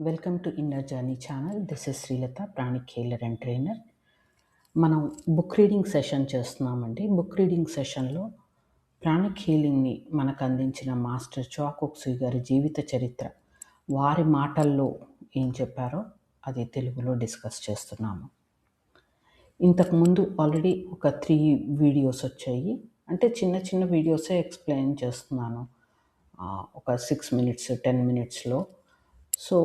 Welcome to inner journey channel. This is Srilatha pranic healer and trainer. మనం book reading session చేస్తున్నామండి. Book reading సెషన్లో pranic హీలింగ్ని మనకు అందించిన మాస్టర్ చాకోక్సీ గారి జీవిత చరిత్ర వారి మాటల్లో ఏం చెప్పారో అది తెలుగులో డిస్కస్ చేస్తున్నాము. ఇంతకుముందు ఆల్రెడీ ఒక త్రీ వీడియోస్ వచ్చాయి. అంటే చిన్న చిన్న వీడియోసే ఎక్స్ప్లెయిన్ చేస్తున్నాను. ఒక సిక్స్ మినిట్స్ టెన్ మినిట్స్లో. సో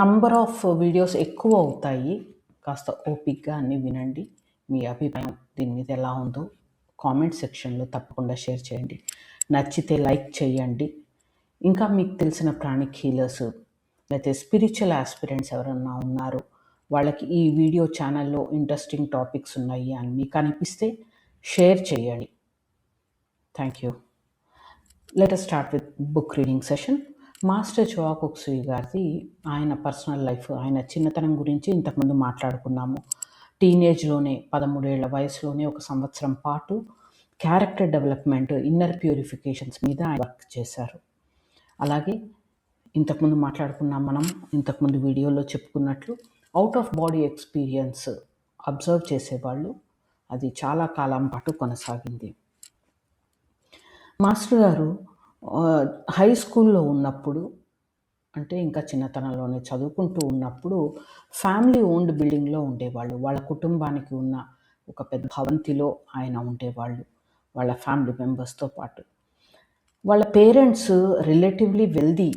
నంబర్ ఆఫ్ వీడియోస్ ఎక్కువ అవుతాయి. కాస్త ఓపిక్గా అన్ని వినండి. మీ అభిప్రాయం దీని మీద ఎలా ఉందో కామెంట్ సెక్షన్లో తప్పకుండా షేర్ చేయండి. నచ్చితే లైక్ చేయండి. ఇంకా మీకు తెలిసిన ప్రాణిక్ హీలర్స్ లేకపోతే స్పిరిచువల్ ఆస్పిరెంట్స్ ఎవరన్నా ఉన్నారు వాళ్ళకి ఈ వీడియో ఛానల్లో ఇంట్రెస్టింగ్ టాపిక్స్ ఉన్నాయి అని మీకు అనిపిస్తే షేర్ చేయండి. Thank you let start with book reading session master Choa Kok Sui గారిది ఆయన పర్సనల్ లైఫ్ ఆయన చిన్నతనం గురించి ఇంతకుముందు మాట్లాడుకున్నాము. టీనేజ్లోనే పదమూడేళ్ళ వయసులోనే ఒక సంవత్సరం పాటు క్యారెక్టర్ డెవలప్మెంట్ ఇన్నర్ ప్యూరిఫికేషన్స్ మీద ఆయన వర్క్ చేశారు. అలాగే ఇంతకుముందు మాట్లాడుకున్నాం మనం ఇంతకుముందు వీడియోలో చెప్పుకున్నట్లు out of body experience observe చేసేవాళ్ళు అది చాలా కాలం పాటు కొనసాగింది. మాస్టర్ గారు హై స్కూల్లో ఉన్నప్పుడు అంటే ఇంకా చిన్నతనంలోనే చదువుకుంటూ ఉన్నప్పుడు ఫ్యామిలీ ఓన్డ్ బిల్డింగ్లో ఉండేవాళ్ళు. వాళ్ళ కుటుంబానికి ఉన్న ఒక పెద్ద భవంతిలో ఆయన ఉండేవాళ్ళు వాళ్ళ ఫ్యామిలీ మెంబర్స్తో పాటు. వాళ్ళ పేరెంట్స్ రిలేటివ్లీ వెల్దీ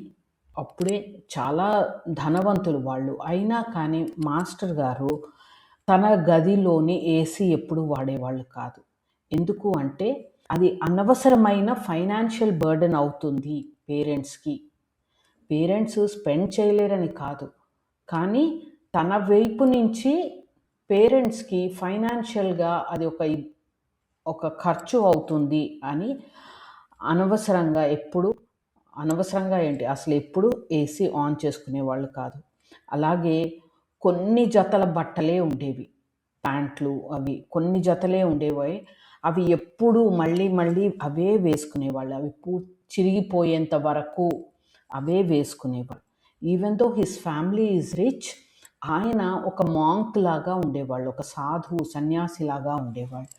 అప్పుడే చాలా ధనవంతులు వాళ్ళు. అయినా కానీ మాస్టర్ గారు తన గదిలోని ఏసీ ఎప్పుడు వాడేవాళ్ళు కాదు. ఎందుకు అంటే అది అనవసరమైన ఫైనాన్షియల్ బర్డెన్ అవుతుంది పేరెంట్స్కి. పేరెంట్స్ స్పెండ్ చేయలేరని కాదు. కానీ తన వైపు నుంచి పేరెంట్స్కి ఫైనాన్షియల్గా అది ఒక ఒక ఖర్చు అవుతుంది అని అనవసరంగా ఎప్పుడు అనవసరంగా ఏంటి? అసలు ఎప్పుడు ఏసీ ఆన్ చేసుకునే వాళ్ళు కాదు. అలాగే కొన్ని జతల బట్టలే ఉండేవి. ప్యాంట్లు అవి కొన్ని జతలే ఉండేవి. అవి ఎప్పుడు మళ్ళీ మళ్ళీ అవే వేసుకునేవాళ్ళు. అవి పూ చిరిగిపోయేంత వరకు అవే వేసుకునేవాళ్ళు. Even though his family is rich ఆయన ఒక మాంక్ లాగా ఉండేవాళ్ళు ఒక సాధువు సన్యాసి లాగా ఉండేవాళ్ళు.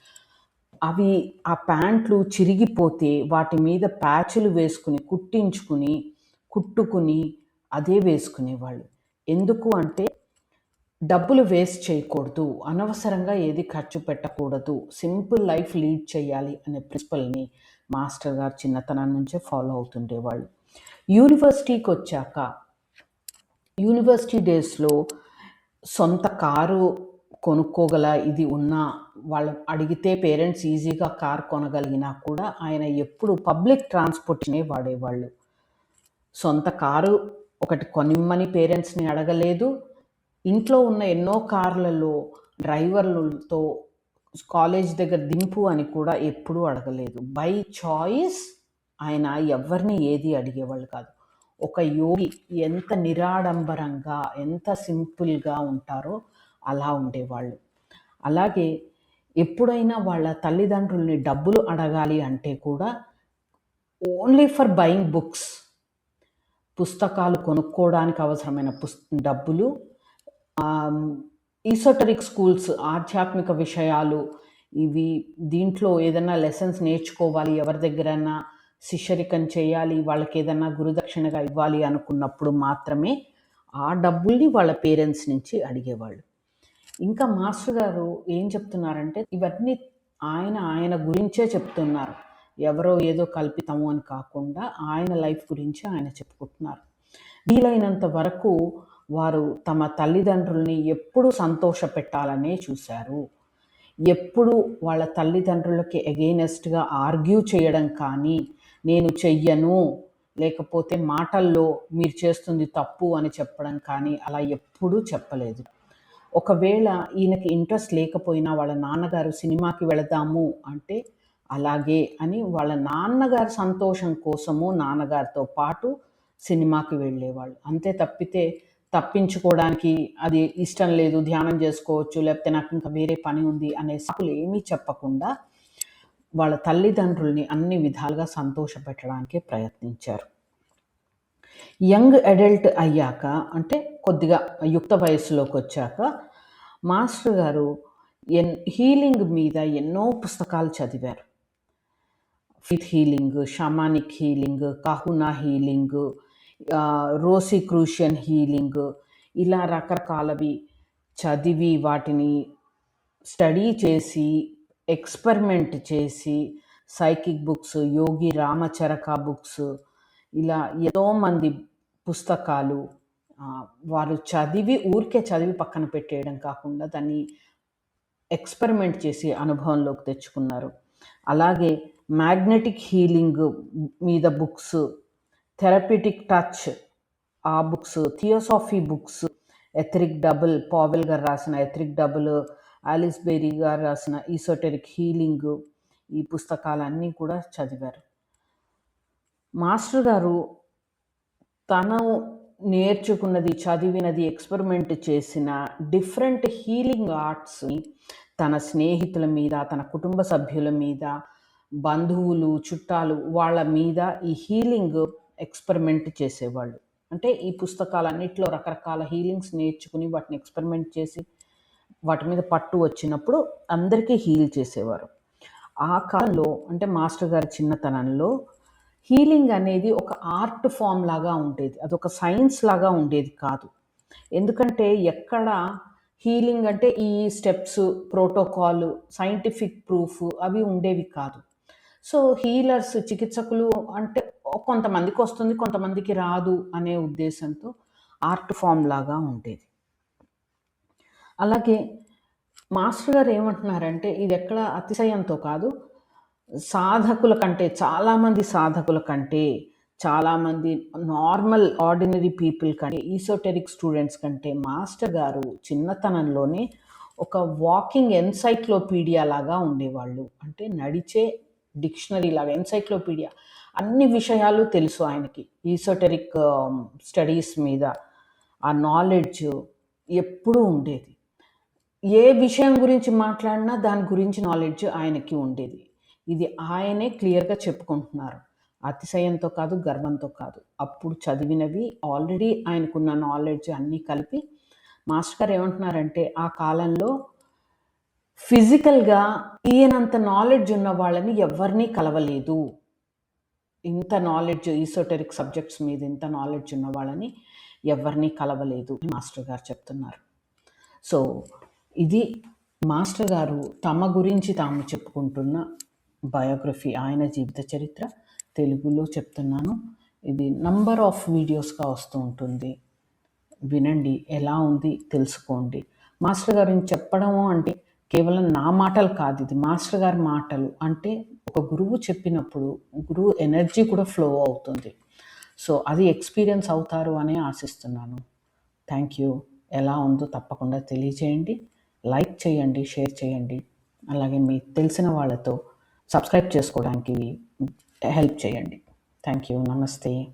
అవి ఆ ప్యాంట్లు చిరిగిపోతే వాటి మీద ప్యాచులు వేసుకుని కుట్టించుకుని కుట్టుకుని అదే వేసుకునేవాళ్ళు. ఎందుకు అంటే డబ్బులు వేస్ట్ చేయకూడదు. అనవసరంగా ఏది ఖర్చు పెట్టకూడదు. సింపుల్ లైఫ్ లీడ్ చేయాలి అనే ప్రిన్సిపల్ని మాస్టర్ గారు చిన్నతనం నుంచే ఫాలో అవుతుండేవాళ్ళు. యూనివర్సిటీకి వచ్చాక యూనివర్సిటీ డేస్లో సొంత కారు కొనుక్కోగల ఇది ఉన్నా వాళ్ళు అడిగితే పేరెంట్స్ ఈజీగా కార్ కొనగలిగినా కూడా ఆయన ఎప్పుడు పబ్లిక్ ట్రాన్స్పోర్ట్నే వాడేవాళ్ళు. సొంత కారు ఒకటి కొనిమ్మని పేరెంట్స్ని అడగలేదు. ఇంట్లో ఉన్న ఎన్నో కార్లలో డ్రైవర్లతో కాలేజ్ దగ్గర దింపు అని కూడా ఎప్పుడూ అడగలేదు. బై చాయిస్ ఆయన ఎవరిని ఏది అడిగేవాళ్ళు కాదు. ఒక యోగి ఎంత నిరాడంబరంగా ఎంత సింపుల్గా ఉంటారో అలా ఉండేవాళ్ళు. అలాగే ఎప్పుడైనా వాళ్ళ తల్లిదండ్రుల్ని డబ్బులు అడగాలి అంటే కూడా ఓన్లీ ఫర్ బయింగ్ బుక్స్ పుస్తకాలు కొనుక్కోవడానికి అవసరమైన పుస్ డబ్బులు ఈసోటరిక్ స్కూల్స్ ఆధ్యాత్మిక విషయాలు ఇవి దీంట్లో ఏదైనా లెసన్స్ నేర్చుకోవాలి ఎవరి దగ్గరైనా శిష్యరికం చేయాలి వాళ్ళకి ఏదైనా గురుదక్షిణగా ఇవ్వాలి అనుకున్నప్పుడు మాత్రమే ఆ డబ్బుల్ని వాళ్ళ పేరెంట్స్ నుంచి అడిగేవాళ్ళు. ఇంకా మాస్టర్ గారు ఏం చెప్తున్నారంటే ఇవన్నీ ఆయన ఆయన గురించే చెప్తున్నారు. ఎవరో ఏదో కల్పితము అని కాకుండా ఆయన లైఫ్ గురించి ఆయన చెప్పుకుంటున్నారు. వీలైనంత వరకు వారు తమ తల్లిదండ్రుల్ని ఎప్పుడు సంతోష పెట్టాలనే చూశారు. ఎప్పుడు వాళ్ళ తల్లిదండ్రులకి ఎగెయినెస్ట్గా ఆర్గ్యూ చేయడం కానీ నేను చెయ్యను లేకపోతే మాటల్లో మీరు చేస్తుంది తప్పు అని చెప్పడం కానీ అలా ఎప్పుడూ చెప్పలేదు. ఒకవేళ ఈయనకి ఇంట్రెస్ట్ లేకపోయినా వాళ్ళ నాన్నగారు సినిమాకి వెళదాము అంటే అలాగే అని వాళ్ళ నాన్నగారి సంతోషం కోసము నాన్నగారితో పాటు సినిమాకి వెళ్ళేవాళ్ళు. అంతే తప్పితే తప్పించుకోవడానికి అది ఇష్టం లేదు ధ్యానం చేసుకోవచ్చు లేకపోతే నాకు ఇంకా వేరే పని ఉంది అనే సాకులు ఏమీ చెప్పకుండా వాళ్ళ తల్లిదండ్రుల్ని అన్ని విధాలుగా సంతోషపెట్టడానికే ప్రయత్నించారు. యంగ్ అడల్ట్ అయ్యాక అంటే కొద్దిగా యుక్త వయసులోకి వచ్చాక మాస్టర్ గారు ఎన్ హీలింగ్ మీద ఎన్నో పుస్తకాలు చదివారు. Faith healing shamanic healing kahuna healing Rosicrucian healing ఇలా రకరకాలవి చదివి వాటిని స్టడీ చేసి ఎక్స్పెరిమెంట్ చేసి psychic books Yogi Ramacharaka books ఇలా ఎంతో మంది పుస్తకాలు వారు చదివి ఊరికే చదివి పక్కన పెట్టేయడం కాకుండా దాన్ని ఎక్స్పెరిమెంట్ చేసి అనుభవంలోకి తెచ్చుకున్నారు. అలాగే మ్యాగ్నెటిక్ హీలింగ్ మీద బుక్స్ థెరపిటిక్ టచ్ ఆ books theosophy books etheric double Powell గారు రాసిన ఎథరిక్ డబుల్ ఆలిస్ బెరీ గారు రాసిన ఈసోటెరిక్ హీలింగ్ ఈ పుస్తకాలన్నీ కూడా చదివారు. మాస్టర్ గారు తను నేర్చుకున్నది చదివినది ఎక్స్పెరిమెంట్ చేసిన డిఫరెంట్ హీలింగ్ ఆర్ట్స్ని తన స్నేహితుల మీద తన కుటుంబ సభ్యుల మీద బంధువులు చుట్టాలు వాళ్ళ మీద ఈ హీలింగ్ ఎక్స్పెరిమెంట్ చేసేవాళ్ళు. అంటే ఈ పుస్తకాలన్నింటిలో రకరకాల హీలింగ్స్ నేర్చుకుని వాటిని ఎక్స్పెరిమెంట్ చేసి వాటి మీద పట్టు వచ్చినప్పుడు అందరికీ హీల్ చేసేవారు. ఆ కాలంలో అంటే మాస్టర్ గారి చిన్నతనంలో హీలింగ్ అనేది ఒక ఆర్ట్ ఫామ్ లాగా ఉండేది. అదొక సైన్స్ లాగా ఉండేది కాదు. ఎందుకంటే ఎక్కడ హీలింగ్ అంటే ఈ స్టెప్స్ ప్రోటోకాల్ సైంటిఫిక్ ప్రూఫ్ అవి ఉండేవి కాదు. సో హీలర్స్ చికిత్సకులు అంటే కొంతమందికి వస్తుంది కొంతమందికి రాదు అనే ఉద్దేశంతో ఆర్ట్ ఫామ్ లాగా ఉండేది. అలాగే మాస్టర్ గారు ఏమంటున్నారంటే ఇది ఎక్కడ అతిశయంతో కాదు సాధకుల కంటే చాలామంది సాధకుల కంటే చాలామంది నార్మల్ ఆర్డినరీ పీపుల్ కంటే ఈసోటెరిక్ స్టూడెంట్స్ కంటే మాస్టర్ గారు చిన్నతనంలోనే ఒక వాకింగ్ ఎన్సైక్లోపీడియా లాగా ఉండేవాళ్ళు. అంటే నడిచే డిక్షనరీ లాగా ఎన్సైక్లోపీడియా అన్ని విషయాలు తెలుసు ఆయనకి. ఈసోటెరిక్ స్టడీస్ um, మీద ఆ నాలెడ్జ్ ఎప్పుడూ ఉండేది. ఏ విషయం గురించి మాట్లాడినా దాని గురించి నాలెడ్జ్ ఆయనకి ఉండేది. ఇది ఆయనే క్లియర్గా చెప్పుకుంటున్నారు. అతిశయంతో కాదు గర్వంతో కాదు. అప్పుడు చదివినవి ఆల్రెడీ ఆయనకున్న నాలెడ్జ్ అన్నీ కలిపి మాస్టర్ గారు ఏమంటున్నారంటే ఆ కాలంలో ఫిజికల్గా ఈయనంత నాలెడ్జ్ ఉన్న వాళ్ళని ఎవరినీ కలవలేదు. ఇంత నాలెడ్జ్ ఈసోటెరిక్ సబ్జెక్ట్స్ మీద ఇంత నాలెడ్జ్ ఉన్న వాళ్ళని ఎవరినీ కలవలేదు మాస్టర్ గారు చెప్తున్నారు. సో ఇది మాస్టర్ గారు తమ గురించి తాము చెప్పుకుంటున్న బయోగ్రఫీ ఆయన జీవిత చరిత్ర తెలుగులో చెప్తున్నాను. ఇది నంబర్ ఆఫ్ వీడియోస్గా వస్తూ ఉంటుంది. వినండి ఎలా ఉంది తెలుసుకోండి. మాస్టర్ గారిని చెప్పడము అంటే కేవలం నా మాటలు కాదు ఇది మాస్టర్ గారి మాటలు. అంటే ఒక గురువు చెప్పినప్పుడు గురువు ఎనర్జీ కూడా ఫ్లో అవుతుంది. సో అది ఎక్స్పీరియన్స్ అవుతారు అని ఆశిస్తున్నాను. Thank you. ఎలా ఉందో తప్పకుండా తెలియచేయండి. లైక్ చేయండి షేర్ చేయండి. అలాగే మీ తెలిసిన వాళ్ళతో సబ్స్క్రైబ్ చేసుకోవడానికి హెల్ప్ చేయండి. Thank you. నమస్తే.